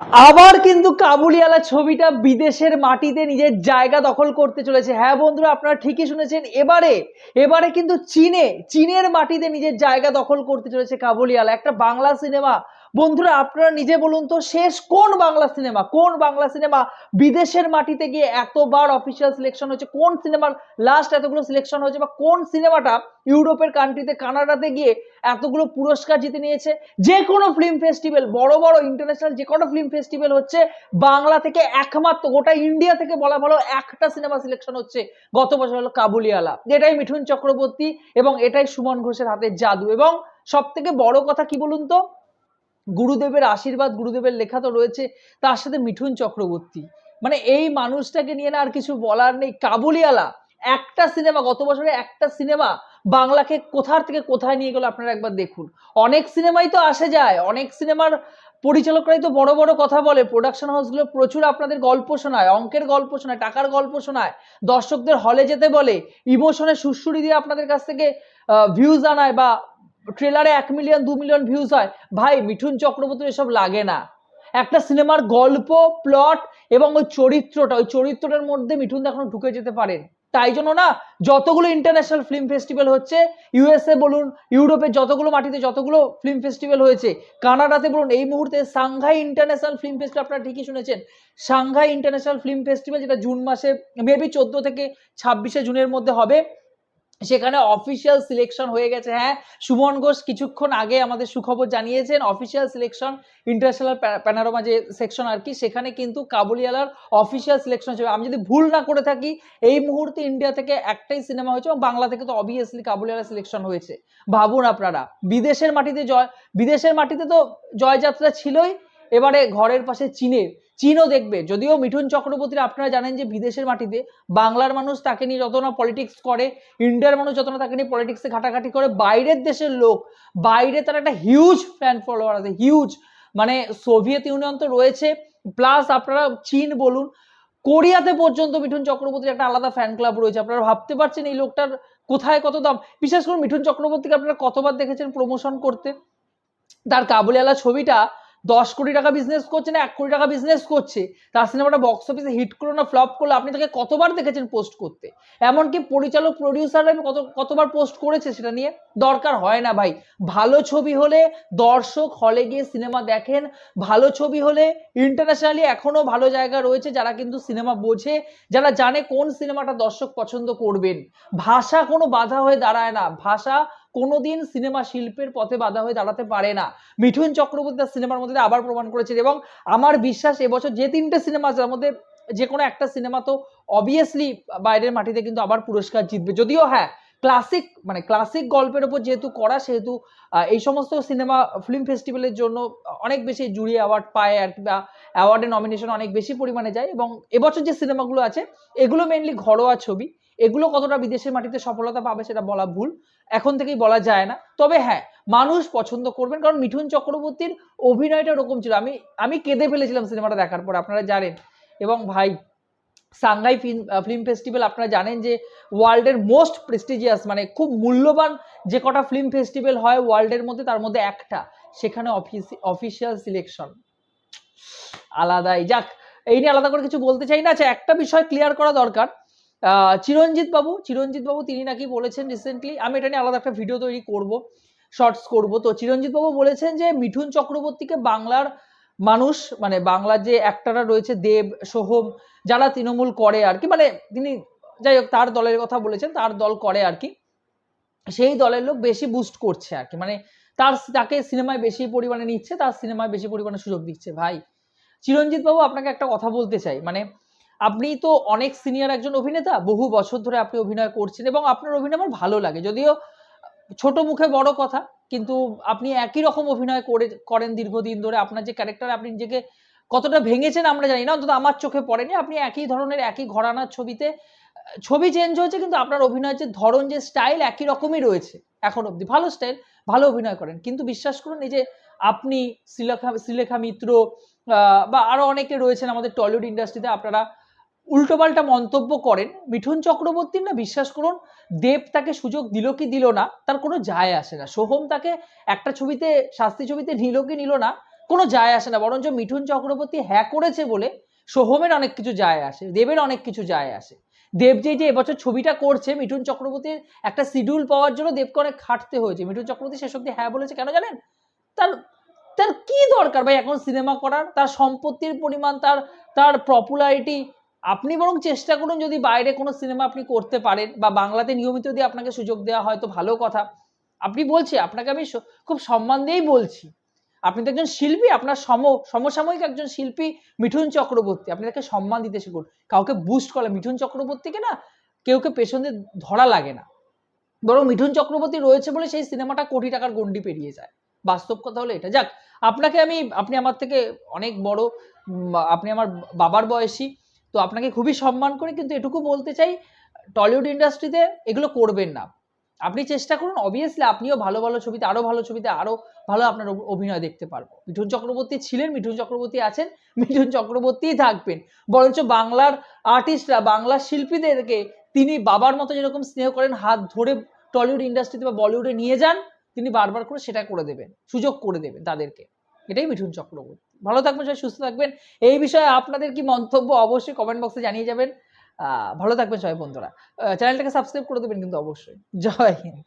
আবার কিন্তু কাবুলিওয়ালা ছবিটা বিদেশের মাটিতে নিজের জায়গা দখল করতে চলেছে। হ্যাঁ বন্ধুরা, আপনারা ঠিকই শুনেছেন, এবারে এবারে কিন্তু চীনে, চীনের মাটিতে নিজের জায়গা দখল করতে চলেছে কাবুলিওয়ালা। একটা বাংলা সিনেমা বন্ধুরা, আপনারা নিজে বলুন তো, শেষ কোন বাংলা সিনেমা, কোন বাংলা সিনেমা বিদেশের মাটিতে গিয়ে এতবার অফিসিয়াল সিলেকশন হয়েছে, কোন সিনেমার লাস্ট এতগুলো সিলেকশন হয়েছে বা কোন সিনেমাটা ইউরোপের কান্ট্রিতে কানাডাতে গিয়ে এতগুলো পুরস্কার জিতে নিয়েছে? যে কোনো ফিল্ম ফেস্টিভ্যাল বড় বড় ইন্টারন্যাশনাল যে কোনো ফিল্ম ফেস্টিভ্যাল হচ্ছে, বাংলা থেকে একমাত্র, গোটা ইন্ডিয়া থেকে বলা ভালো একটা সিনেমা সিলেকশন হচ্ছে, গত বছর হলো কাবুলিওয়ালা। এটাই মিঠুন চক্রবর্তী এবং এটাই সুমন ঘোষের হাতের জাদু। এবং সব থেকে বড় কথা কি বলুন তো? গুরুদেবের আশীর্বাদ, গুরুদেবের লেখা তো রয়েছে, তার সাথে মিঠুন চক্রবর্তী। মানে এই মানুষটাকে নিয়ে না আর কিছু বলার নেই। কাবুলিওয়ালা, একটা সিনেমা, গত বছরে একটা সিনেমা বাংলাকে কোথার থেকে কোথায় নিয়ে গেল আপনারা একবার দেখুন। অনেক সিনেমাই তো আসে যায়, অনেক সিনেমার পরিচালকরাই তো বড় বড় কথা বলে। প্রোডাকশন হাউসগুলো প্রচুর আপনাদের গল্প শোনায়, অঙ্কের গল্প শোনায়, টাকার গল্প শোনায়। দর্শকদের হলে যেতে বলে ইমোশনে সুরসুরি দিয়ে আপনাদের কাছ থেকে ভিউজ আনায় বা ট্রেলারে এক মিলিয়ন দু মিলিয়ন ভিউজ হয়। ভাই, মিঠুন চক্রবর্তীর এসব লাগে না। একটা সিনেমার গল্প প্লট এবং ওই চরিত্রটা, ওই চরিত্রটার মধ্যে মিঠুন এখনও ঢুকে যেতে পারেন তাই জন্য না, যতগুলো ইন্টারন্যাশনাল ফিল্ম ফেস্টিভ্যাল হচ্ছে ইউএসএ বলুন ইউরোপের যতগুলো মাটিতে যতগুলো ফিল্ম ফেস্টিভ্যাল হয়েছে কানাডাতে বলুন, এই মুহূর্তে সাংঘাই ইন্টারন্যাশনাল ফিল্ম ফেস্টিভ্যাল আপনারা ঠিকই শুনেছেন সাংঘাই ইন্টারন্যাশনাল ফিল্ম ফেস্টিভ্যাল যেটা জুন মাসে মেবি চোদ্দ থেকে ছাব্বিশে জুনের মধ্যে হবে সেখানে অফিসিয়াল সিলেকশন হয়ে গেছে হ্যাঁ। সুমন ঘোষ কিছুক্ষণ আগে আমাদের সুখবর জানিয়েছেন অফিসিয়াল সিলেকশন ইন্টারন্যাশনাল প্যানারোমা যে সেকশন আর কি, সেখানে কিন্তু কাবুলিওয়ালার অফিসিয়াল সিলেকশন হিসেবে আমি যদি ভুল না করে থাকি, এই মুহূর্তে ইন্ডিয়া থেকে একটাই সিনেমা হয়েছে এবং বাংলা থেকে তো অবভিয়াসলি কাবুলিওয়ালা সিলেকশন হয়েছে। ভাবুন আপনারা, বিদেশের মাটিতে জয়, বিদেশের মাটিতে তো জয়যাত্রা ছিলই এবারে ঘরের পাশে চীনের চীনও দেখবে। যদিও মিঠুন চক্রবর্তীর, আপনারা জানেন যে বিদেশের মাটিতে বাংলার মানুষ তাকে নিয়ে যত না পলিটিক্স করে, ইন্ডিয়ার মানুষ যত না তাকে নিয়ে পলিটিক্সে ঘাটাঘাটি করে, বাইরের দেশের লোক, বাইরে তার একটা হিউজ ফ্যান ফলোয়ার আছে হিউজ মানে সোভিয়েত ইউনিয়ন তো রয়েছে প্লাস আপনারা চীন বলুন, কোরিয়াতে পর্যন্ত মিঠুন চক্রবর্তীর একটা আলাদা ফ্যান ক্লাব রয়েছে। আপনারা ভাবতে পারছেন এই লোকটার কোথায় কত দাম? বিশেষ করে মিঠুন চক্রবর্তীকে আপনারা কতবার দেখেছেন প্রমোশন করতে? তার কাবুলিওয়ালা ছবিটা দশ কোটি টাকা বিজনেস করছে না, এক কোটি টাকা বিজনেস করছে। তার সিনেমাটা বক্স অফিসে হিট করল না ফ্লপ করল, আপনি তাকে কতবার দেখেছেন পোস্ট করতে? এমনকি পরিচালক প্রডিউসাররা কত, কতবার পোস্ট করেছে সেটা নিয়ে দরকার হয় না ভাই। ভালো ছবি হলে দর্শক হলে গিয়ে সিনেমা দেখেন, ভালো ছবি হলে ইন্টারন্যাশনালি এখনও ভালো জায়গা রয়েছে যারা কিন্তু সিনেমা বোঝে, যারা জানে কোন সিনেমাটা দর্শক পছন্দ করবেন। ভাষা কোনো বাধা হয়ে দাঁড়ায় না, ভাষা কোনোদিন সিনেমা শিল্পের পথে বাধা হয়ে দাঁড়াতে পারে না। মিঠুন চক্রবর্তী তার সিনেমার মধ্যে আবার প্রমাণ করেছেন এবং আমার বিশ্বাস এবছর যে তিনটে সিনেমা আছে মধ্যে যে কোনো একটা সিনেমা তো অবভিয়াসলি বাইরের মাটিতে কিন্তু আবার পুরস্কার জিতবে। যদিও হ্যাঁ ক্লাসিক মানে ক্লাসিক গল্পের উপর যেহেতু করা, সেহেতু এই সমস্ত সিনেমা ফিল্ম ফেস্টিভ্যালের জন্য অনেক বেশি জুরি অ্যাওয়ার্ড পায় আর বা অ্যাওয়ার্ডের নমিনেশন অনেক বেশি পরিমাণে যায় এবং এবছর যে সিনেমাগুলো আছে, এগুলো মেনলি ঘরোয়া ছবি। এগুলো কতটা বিদেশের মাটিতে সফলতা পাবে সেটা বলা ভুল। এখন থেকেই বলা যায় না। তবে হ্যাঁ মানুষ পছন্দ করবেন, কারণ মিঠুন চক্রবর্তীর অভিনয়টা ওরকম ছিল। আমি আমি কেঁদে ফেলেছিলাম সিনেমাটা দেখার পর, আপনারা জানেন। এবং ভাই, সাংহাই ফিল্ম ফিল্ম ফেস্টিভ্যাল, আপনারা জানেন যে ওয়ার্ল্ডের মোস্ট প্রেস্টিজিয়াস মানে খুব মূল্যবান যে কটা ফিল্ম ফেস্টিভ্যাল হয় ওয়ার্ল্ডের মধ্যে, তার মধ্যে একটা। সেখানে অফিস, অফিসিয়াল সিলেকশন। আলাদাই। যাক, এই নিয়ে আলাদা করে কিছু বলতে চাই না। আচ্ছা একটা বিষয় ক্লিয়ার করা দরকার। চিরঞ্জিত বাবু চিরঞ্জিত বাবু তিনি নাকি বলেছেন রিসেন্টলি আমি এটা নিয়ে আলাদা একটা ভিডিও তৈরি করব শর্টস করব। তো চিরঞ্জিত বাবু বলেছেন যে, মিঠুন চক্রবর্তীকে বাংলার মানুষ মানে বাংলার যে অ্যাক্টাররা রয়েছে, দেব, সোহম, যারা তৃণমূল করে আর কি মানে তিনি যাই হোক, তার দলের কথা বলেছেন, তার দল করে আর কি, সেই দলের লোক বেশি বুস্ট করছে আর কি মানে তার তাকে সিনেমায় বেশি পরিমাণে নিচ্ছে, তার সিনেমায় বেশি পরিমাণে সুযোগ দিচ্ছে। ভাই, চিরঞ্জিত বাবু আপনাকে একটা কথা বলতে চাই মানে আপনি তো অনেক সিনিয়র একজন অভিনেতা, বহু বছর ধরে আপনি অভিনয় করছেন এবং আপনার অভিনয় আমার ভালো লাগে। যদিও ছোট মুখে বড় কথা, কিন্তু আপনি একই রকম অভিনয় করে, করেন দীর্ঘদিন ধরে। আপনার যে ক্যারেক্টার আপনি নিজেকে কতটা ভেঙেছেন আমরা জানি না, অন্তত আমার চোখে পড়েনি। আপনি একই ধরনের, একই ঘরানার ছবিতে, ছবি চেঞ্জ হয়েছে, কিন্তু আপনার অভিনয়ের যে ধরন, যে স্টাইল একই রকমই রয়েছে এখন অবধি। ভালো স্টাইল ভালো অভিনয় করেন। কিন্তু বিশ্বাস করুন, এই যে আপনি শ্রীলেখা শ্রীলেখা মিত্র বা আরও অনেকে রয়েছেন আমাদের টলিউড ইন্ডাস্ট্রিতে আপনারা উল্টোপাল্টা মন্তব্য করেন, মিঠুন চক্রবর্তীর না বিশ্বাস করুন, দেব তাকে সুযোগ দিল কি দিল না, তার কোনো যায় আসে না। সোহম তাকে একটা ছবিতে, শাস্তি ছবিতে নিল কি নিল না, কোনো যায় আসে না। বরঞ্চ মিঠুন চক্রবর্তী হ্যাঁ করেছে বলে সোহমের অনেক কিছু যায় আসে, দেবের অনেক কিছু যায় আসে। দেব যে যে এবছর ছবিটা করছে, মিঠুন চক্রবর্তীর একটা শিডিউল পাওয়ার জন্য দেবকে অনেক খাটতে হয়েছে। মিঠুন চক্রবর্তী শেষ অব্দি হ্যাঁ বলেছে কেন জানেন? তার তার কি দরকার ভাই এখন সিনেমা করার? তার সম্পত্তির পরিমাণ, তার তার পপুলারিটি আপনি বরং চেষ্টা করুন যদি বাইরে কোনো সিনেমা আপনি করতে পারেন বা বাংলাতে নিয়মিত যদি আপনাকে সুযোগ দেওয়া হয় তো ভালো কথা। আপনি বলছি, আপনাকে আমি খুব সম্মান দিয়েই বলছি। আপনি তো একজন শিল্পী, আপনার সম, সমসাময়িক একজন শিল্পী মিঠুন চক্রবর্তী। আপনি তাকে সম্মান দিতে শিখুন। কাউকে বুস্ট করা, মিঠুন চক্রবর্তীকে না কেউ কে পেছনে ধরা লাগে না। বরং মিঠুন চক্রবর্তী রয়েছে বলে সেই সিনেমাটা কোটি টাকার গন্ডি পেরিয়ে যায়। বাস্তব কথা হলো এটা। যাক, আপনাকে আমি, আপনি আমার থেকে অনেক বড় আপনি আমার বাবার বয়সী তো আপনাকে খুবই সম্মান করি, কিন্তু এটুকু বলতে চাই, টলিউড ইন্ডাস্ট্রিতে এগুলো করবেন না। আপনি চেষ্টা করুন অবভিয়াসলি আপনিও ভালো ভালো ছবিতে আরও ভালো ছবিতে আরও ভালো আপনার অভিনয় দেখতে পারব। মিঠুন চক্রবর্তী ছিলেন, মিঠুন চক্রবর্তী আছেন, মিঠুন চক্রবর্তীই থাকবেন। বরঞ্চ বাংলার আর্টিস্টরা বাংলার শিল্পীদেরকে তিনি বাবার মতো যেরকম স্নেহ করেন, হাত ধরে টলিউড ইন্ডাস্ট্রিতে বা বলিউডে নিয়ে যান, তিনি বারবার করে সেটা করে দেবেন, সুযোগ করে দেবেন তাদেরকে। এটাই মিঠুন চক্রবর্তী। ভালো থাকবেন, সবাই সুস্থ থাকবেন। এই বিষয়ে আপনাদের কি মন্তব্য অবশ্যই কমেন্ট বক্সে জানিয়ে যাবেন। ভালো থাকবেন সবাই বন্ধুরা। চ্যানেলটাকে সাবস্ক্রাইব করে দেবেন কিন্তু অবশ্যই। জয় হিন্দ।